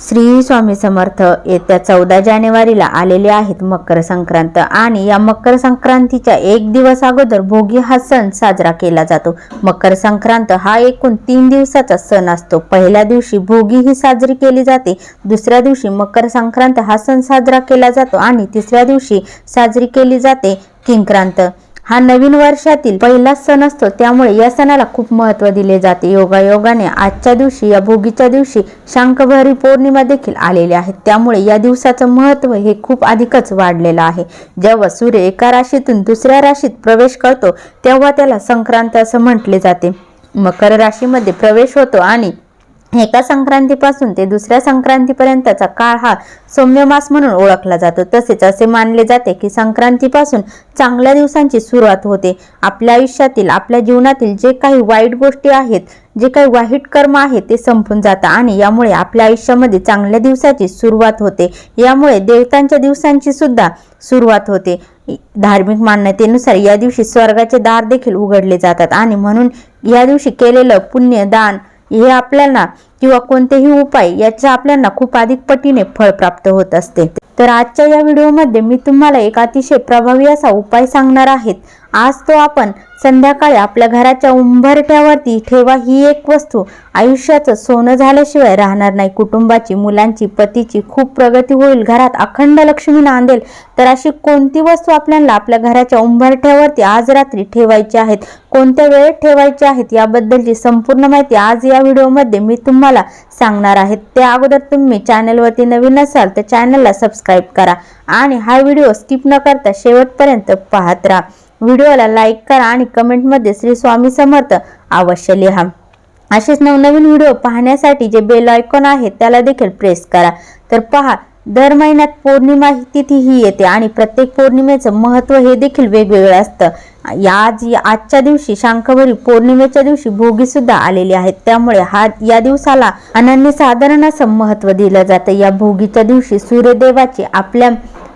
श्री स्वामी समर्थ येत्या चौदा जानेवारीला आलेले आहेत मकर संक्रांत आणि या मकर संक्रांतीच्या एक दिवस अगोदर भोगी हा सण साजरा केला जातो. मकर संक्रांत हा एकूण तीन दिवसाचा सण असतो. पहिल्या दिवशी भोगी ही साजरी केली जाते दुसऱ्या दिवशी मकर संक्रांत हा सण साजरा केला जातो आणि तिसऱ्या दिवशी साजरी केली जाते किंक्रांत. हा नवीन वर्षातील पहिलाच सण असतो. त्यामुळे या सणाला खूप महत्त्व दिले जाते. योगायोगाने आजच्या दिवशी या भोगीच्या दिवशी शांकभरी पौर्णिमा देखील आलेली आहे. त्यामुळे या दिवसाचं महत्त्व हे खूप अधिकच वाढलेलं आहे. जेव्हा सूर्य एका राशीतून दुसऱ्या राशीत प्रवेश करतो तेव्हा त्याला संक्रांत असं म्हटले जाते. मकर राशीमध्ये प्रवेश होतो आणि एका संक्रांतीपासून ते दुसऱ्या संक्रांतीपर्यंतचा काळ हा सौम्यमास म्हणून ओळखला जातो. तसेच असे मानले जाते की संक्रांतीपासून चांगल्या दिवसांची सुरुवात होते. आपल्या आयुष्यातील आपल्या जीवनातील जे काही वाईट गोष्टी आहेत जे काही वाईट कर्म आहे ते संपून जातं आणि यामुळे आपल्या आयुष्यामध्ये चांगल्या दिवसाची सुरुवात होते. यामुळे देवतांच्या दिवसांची सुद्धा सुरुवात होते. धार्मिक मान्यतेनुसार या दिवशी स्वर्गाचे दार देखील उघडले जातात आणि म्हणून या दिवशी केलेलं पुण्य दान हे आपल्याला किंवा कोणतेही उपाय याचा आपल्याला खूप अधिक पटीने फळ प्राप्त होत असते. तर आजच्या या व्हिडिओमध्ये मी तुम्हाला एक अतिशय प्रभावी असा उपाय सांगणार आहेत आज तो आपण संध्याकाळी आपल्या घराच्या उंबरठ्यावरती ठेवा ही एक वस्तू. आयुष्याचं सोनं झाल्याशिवाय राहणार नाही. कुटुंबाची मुलांची पतीची खूप प्रगती होईल. घरात अखंड लक्ष्मी नांदेल. तर अशी कोणती वस्तू आपल्याला आपल्या घराच्या उंबरठ्यावरती आज रात्री ठेवायची आहेत? कोणत्या वेळेत ठेवायची आहेत? याबद्दलची संपूर्ण माहिती आज या व्हिडिओमध्ये मी तुम्हाला सांगणार आहेत त्या अगोदर तुम्ही चॅनलवरती नवीन असाल तर चॅनलला सबस्क्राईब करा आणि हा व्हिडिओ स्किप न करता शेवटपर्यंत पाहत राहा. व्हिडिओला लाईक करा आणि कमेंटमध्ये श्री स्वामी समर्थ अवश्य लिहा. असेच नवनवीन व्हिडिओ पाहण्यासाठी जे बेल आयकॉन आहे त्याला देखील प्रेस करा. तर पहा दर महिन्यात पौर्णिमा ही तिथी ही येते आणि प्रत्येक पौर्णिमेचं महत्त्व हे देखील वेगवेगळं असतं. या आज आजच्या दिवशी शांखभरी पौर्णिमेच्या दिवशी भोगी सुद्धा आलेली आहेत. त्यामुळे हा या दिवसाला अनन्यसाधारण असं महत्त्व दिलं जातं. या भोगीच्या दिवशी सूर्यदेवाची आपल्या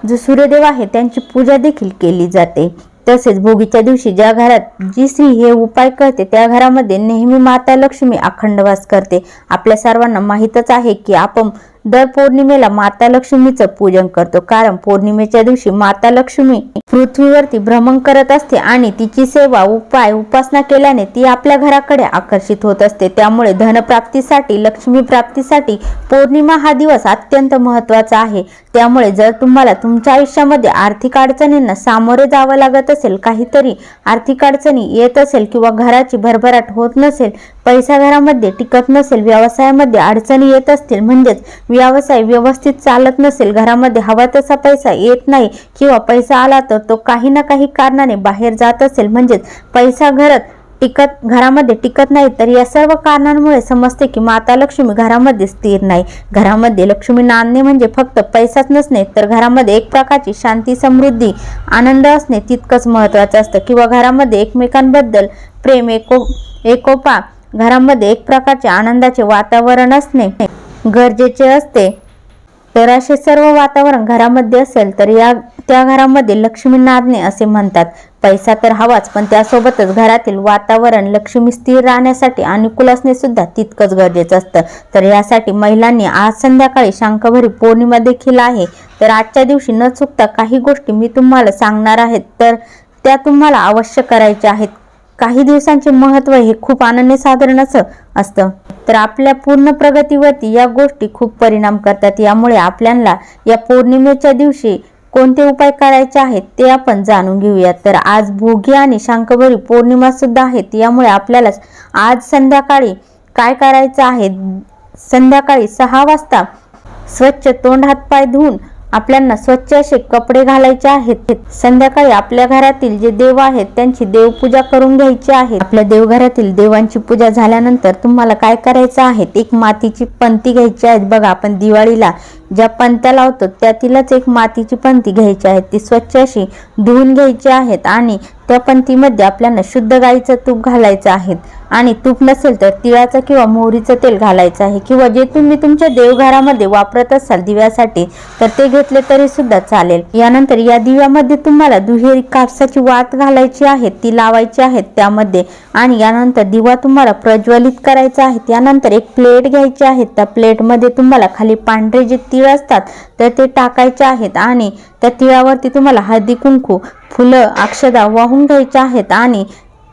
जो सूर्यदेव आहे त्यांची पूजा देखील केली जाते. तसेच भोगीच्या दिवशी ज्या घरात जी स्त्री हे उपाय करते त्या घरामध्ये नेहमी माता लक्ष्मी अखंड वास करते. आपल्या सर्वांना माहीतच आहे की आपण दर पौर्णिमेला माता लक्ष्मीचं पूजन करतो. कारण पौर्णिमेच्या दिवशी माता लक्ष्मी पृथ्वीवरती भ्रमण करत असते आणि तिची सेवा उपाय उपासना केल्याने ती आपल्या घराकडे आकर्षित होत असते. त्यामुळे धनप्राप्तीसाठी लक्ष्मी प्राप्तीसाठी पौर्णिमा हा दिवस अत्यंत महत्त्वाचा आहे. त्यामुळे जर तुम्हाला तुमच्या आयुष्यामध्ये आर्थिक अडचणींना सामोरे जावं लागत असेल काहीतरी आर्थिक अडचणी येत असेल किंवा घराची भरभराट होत नसेल पैसा घरामध्ये टिकत नसेल व्यवसायामध्ये अडचणी येत असतील म्हणजेच व्यवसाय व्यवस्थित चालत नसेल घरामध्ये हवा तसा पैसा येत नाही किंवा पैसा आला तर तो काही ना काही कारणाने बाहेर जात असेल म्हणजेच पैसा घरात टिकत घरामध्ये टिकत नाही तर या सर्व कारणांमुळे समजते की माता लक्ष्मी घरामध्ये स्थिर नाही. घरामध्ये लक्ष्मी नांदणे म्हणजे फक्त पैसाच नसणे तर घरामध्ये एक प्रकारची शांती समृद्धी आनंद असणे तितकंच महत्त्वाचं असतं. किंवा घरामध्ये एकमेकांबद्दल प्रेम एको एकोपा घरामध्ये एक प्रकारचे आनंदाचे वातावरण असणे गरजेचे असते. तर असे सर्व वातावरण घरामध्ये असेल तर या त्या घरामध्ये लक्ष्मी नादणे असे म्हणतात. पैसा तर हवाच पण त्यासोबतच घरातील वातावरण लक्ष्मी स्थिर राहण्यासाठी अनुकूल असणे सुद्धा तितकंच गरजेचं असतं. तर यासाठी महिलांनी आज संध्याकाळी शांकभरी पौर्णिमा देखील आहे. तर आजच्या दिवशी न चुकता काही गोष्टी मी तुम्हाला सांगणार आहेत तर त्या तुम्हाला अवश्य करायच्या आहेत. काही दिवसांचे महत्त्व हे खूप अनन्यसाधारण असं असतं. तर आपल्या पूर्ण प्रगतीवरती या गोष्टी खूप परिणाम करतात. यामुळे आपल्याला या पौर्णिमेच्या दिवशी कोणते उपाय करायचे आहेत ते आपण जाणून घेऊयात. तर आज भोगी आणि शांकभरी पौर्णिमा सुद्धा आहेत. यामुळे आपल्याला आज संध्याकाळी काय करायचं आहे? संध्याकाळी सहा वाजता स्वच्छ तोंड हातपाय धुवून आपल्याला स्वच्छ असे कपडे घालायचे आहेत. संध्याकाळी आपल्या घरातील जे देव आहेत त्यांची देवपूजा करून घ्यायची आहे. आपल्या देवघरातील देवांची पूजा झाल्यानंतर तुम्हाला काय करायचं आहे? एक मातीची पंती घ्यायची आहे. बघा आपण दिवाळीला ज्या पंत्या लावतो त्यातीलच एक मातीची पंती घ्यायची आहे. ती स्वच्छ अशी धुवून घ्यायची आहेत आणि त्या पंतीमध्ये आपल्याला शुद्ध गाईचं तूप घालायचं आहे. आणि तूप नसेल तर तिळाचं किंवा मोहरीचं तेल घालायचं आहे. किंवा जे तुम्ही तुमच्या देवघरामध्ये वापरत असाल दिव्यासाठी तर ते घेतले तरी सुद्धा चालेल. यानंतर या दिव्यामध्ये तुम्हाला दुहेरी कापसाची वात घालायची आहे ती लावायची आहे त्यामध्ये. आणि यानंतर दिवा तुम्हाला प्रज्वलित करायचा आहे. यानंतर एक प्लेट घ्यायची आहे. त्या प्लेटमध्ये तुम्हाला खाली पांढरे जे तीळ असतात तर ते टाकायचे आहेत आणि त्या तिळावरती तुम्हाला हळदी कुंकू फुलं अक्षदा वाहून घ्यायच्या आहेत आणि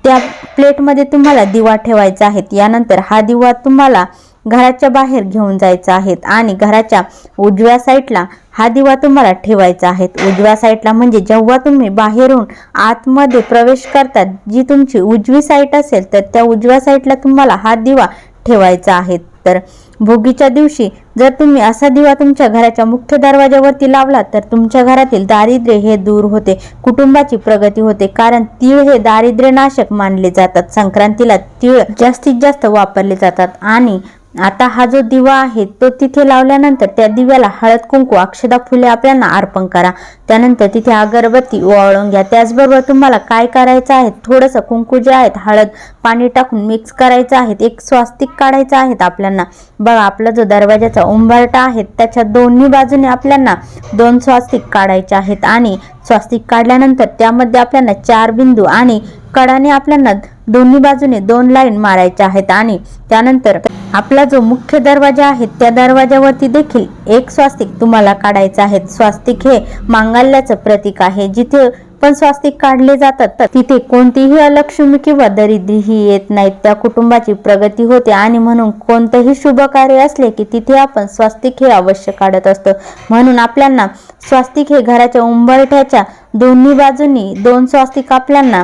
त्या प्लेटमध्ये तुम्हाला दिवा ठेवायचा आहे. यानंतर हा दिवा तुम्हाला घराच्या बाहेर घेऊन जायचा आहे आणि घराच्या उजव्या साईडला हा दिवा तुम्हाला ठेवायचा आहे. उजव्या साईडला म्हणजे जेव्हा तुम्ही बाहेरून आतमध्ये प्रवेश करतात जी तुमची उजवी साईट असेल तर त्या उजव्या साईडला तुम्हाला हा दिवा ठेवायचा आहे. तर भोगीच्या दिवशी जर तुम्ही असा दिवा तुमच्या घराच्या मुख्य दरवाजावरती लावला तर तुमच्या घरातील दारिद्र्य हे दूर होते कुटुंबाची प्रगती होते कारण तीळ हे दारिद्र्यनाशक मानले जातात संक्रांतीला तीळ जास्तीत जास्त वापरले जातात आणि आता हा जो दिवा आहे तो तिथे लावल्यानंतर त्या दिव्याला हळद कुंकू अक्षदा फुले आपल्याला अर्पण करा. त्यानंतर तिथे अगरबत्ती ओवाळून घ्या. त्याचबरोबर तुम्हाला काय करायचं आहे? थोडंसं कुंकू जे आहेत हळद पाणी टाकून मिक्स करायचं आहे एक स्वास्तिक काढायचं आहे आपल्याला बघा आपला जो दरवाजाचा उंबरटा आहे त्याच्या दोन्ही बाजूने आपल्याला दोन स्वास्तिक काढायचे आहेत. आणि स्वास्तिक काढल्यानंतर त्यामध्ये आपल्याला चार बिंदू आणि कडाने आपल्याला दोन्ही बाजूने दोन लाईन मारायच्या आहेत. आणि त्यानंतर आपला जो मुख्य दरवाजा आहे त्या दरवाजावरती देखील एक स्वास्तिक तुम्हाला काढायचं आहे. स्वास्तिक हे मांगल्याचं प्रतीक आहे जिथे पण स्वास्तिक काढले जातात. तर तिथे कोणतीही अलक्ष्मी किंवा दरिद्रीही येत नाहीत. त्या कुटुंबाची प्रगती होते आणि म्हणून कोणतंही शुभ कार्य असले की तिथे आपण स्वास्तिक हे अवश्य काढत असतो. म्हणून आपल्याला स्वास्तिक हे घराच्या उंबरठ्याच्या दोन्ही बाजूंनी दोन स्वास्तिक आपल्याला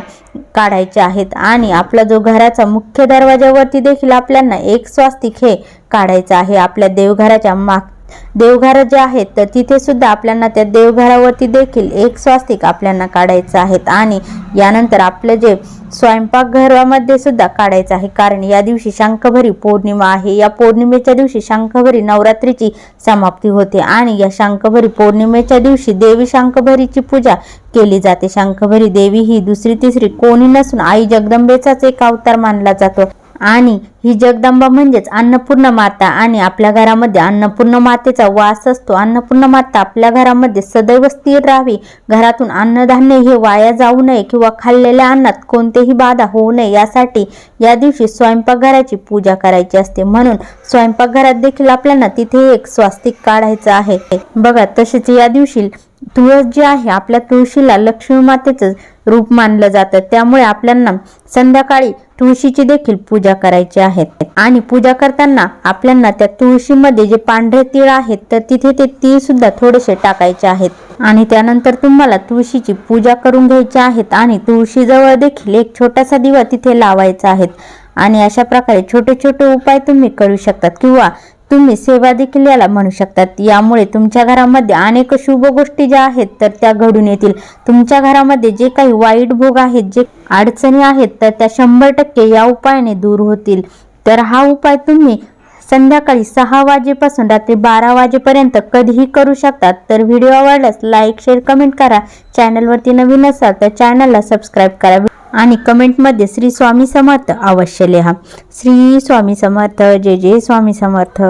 काढायचे आहेत. आणि आपला जो घराचा मुख्य दरवाजावरती देखील आपल्याला एक स्वास्तिक हे काढायचं आहे. आपल्या देवघराच्या माग देवघर जे आहेत तर तिथे सुद्धा आपल्याला त्या देवघरावरती देखील एक स्वास्तिक आपल्याला काढायचं आहेत आणि यानंतर आपलं जे स्वयंपाकघरामध्ये सुद्धा काढायचं आहे. कारण या दिवशी शांखभरी पौर्णिमा आहे. या पौर्णिमेच्या दिवशी शांखभरी नवरात्रीची समाप्ती होते. आणि या शांखभरी पौर्णिमेच्या दिवशी देवी शांखभरीची पूजा केली जाते. शांखभरी देवी ही दुसरी तिसरी कोणी नसून आई जगदंबेचाच एक अवतार मानला जातो. आणि ही जगदंबा म्हणजेच अन्नपूर्ण माता आणि आपल्या घरामध्ये अन्नपूर्ण मातेचा वास असतो. अन्नपूर्ण माता आपल्या घरामध्ये सदैव स्थिर राहावी. घरातून अन्नधान्य हे वाया जाऊ नये किंवा खाल्लेल्या अन्नात कोणतेही बाधा होऊ नये यासाठी या दिवशी स्वयंपाकघराची पूजा करायची असते. म्हणून स्वयंपाकघरात देखील आपल्याला तिथे एक स्वास्तिक काढायचं आहे. बघा तसेच या दिवशी तुळस जी आहे आपल्या तुळशीला लक्ष्मी मातेचं रूप मानलं जातं. त्यामुळे आपल्याला संध्याकाळी तुळशीची देखील पूजा करायची आहे. आणि पूजा करताना आपल्याला त्या तुळशीमध्ये जे पांढरे तीळ आहेत तर तिथे ते तीळ सुद्धा थोडेसे टाकायचे आहेत. आणि त्यानंतर तुम्हाला तुळशीची पूजा करून घ्यायची आहेत आणि तुळशीजवळ देखील एक छोटासा दिवा तिथे लावायचा आहे. आणि अशा प्रकारे छोटे छोटे उपाय तुम्ही करू शकतात. किंवा तुम्ही सेवा देखील याला म्हणू शकतात. यामुळे तुमच्या घरामध्ये अनेक शुभ गोष्टी ज्या आहेत तर त्या घडून येतील. तुमच्या घरामध्ये जे काही वाईट भोग आहेत जे अडचणी आहेत तर त्या शंभर टक्के या उपायाने दूर होतील. तर हा उपाय तुम्ही संध्याकाळी सहा वाजेपासून रात्री बारा वाजेपर्यंत कधीही करू शकतात तर व्हिडिओ आवडल्यास लाईक शेअर कमेंट करा. चॅनलवरती नवीन असाल तर चॅनलला सबस्क्राईब करा. आणि कमेंटमध्ये श्री स्वामी समर्थ अवश्य लिहा. श्री स्वामी समर्थ जय जय स्वामी समर्थ.